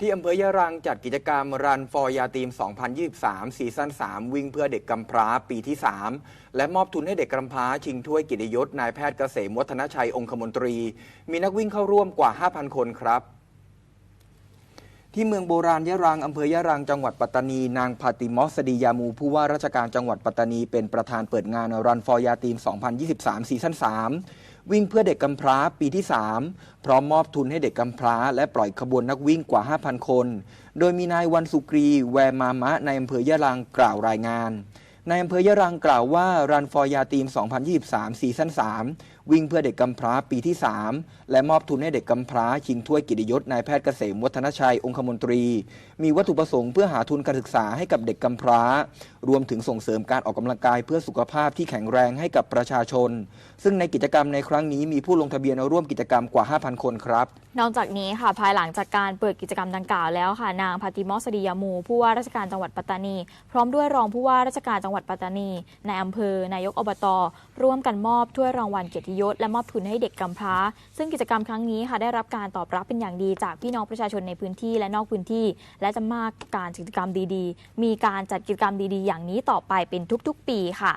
ที่อำเภอยะรังจัดกิจกรรมรันฟอร์ยาตีม 2023 ซีซั่น 3 วิ่งเพื่อเด็กกำพร้าปีที่ 3 และมอบทุนให้เด็กกำพร้าชิงถ้วยกิตยศนายแพทย์เกษมวัฒนชัยองคมนตรี มีนักวิ่งเข้าร่วมกว่า 5,000 คนครับ ที่เมืองโบราณยะรังอำเภอยะรังจังหวัดปัตตานี นางพาติมอสดียามูผู้ว่าราชการจังหวัดปัตตานีเป็นประธานเปิดงานรันฟอร์ยาตีม 2023 ซีซั่น 3 วิ่งเพื่อเด็กกำพร้าปีที่ 3 พร้อมมอบทุนให้เด็กกำพร้า และปล่อยขบวนนักวิ่งกว่า 5,000 คน โดยมีนายวันสุกรี แวมามะในอำเภอยะรังกล่าวรายงาน ในอำเภอยะรังกล่าวว่ารันฟอร์ยาตีม 2023 ซีซั่น 3 วิ่งเพื่อเด็กกำพร้าปีที่ 3 และมอบทุนให้เด็กกำพร้า ชิงถ้วยกิตยศนายแพทย์เกษมวัฒนชัยองคมนตรี มีวัตถุประสงค์เพื่อหาทุนการศึกษาให้กับเด็กกำพร้า รวมถึงส่งเสริมการออกกำลังกายเพื่อสุขภาพที่แข็งแรงให้กับประชาชน ซึ่งในกิจกรรมในครั้งนี้มีผู้ลงทะเบียนร่วมกิจกรรมกว่า 5,000 คนครับ นอกจากนี้ค่ะภายหลังจากการเปิดกิจกรรมดังกล่าวแล้วค่ะนางพาติมอสดียามูผู้ว่าราชการจังหวัดปัตตานี พร้อมด้วยรองผู้ว่าราชการจังหวัดหวัดปัตตานีในายอำเภอนายกอบต ร่วมกันมอบถ้วยรางวัลเกียรติยศและมอบทุนให้เด็กกำพร้า ซึ่งกิจกรรมครั้งนี้ค่ะได้รับการตอบรับเป็นอย่างดีจากพี่น้องประชาชนในพื้นที่และนอกพื้นที่ และจะมากการกิจกรรมดีๆ มีการจัดกิจกรรมดีๆ อย่างนี้ต่อไปเป็นทุกๆ ปีค่ะ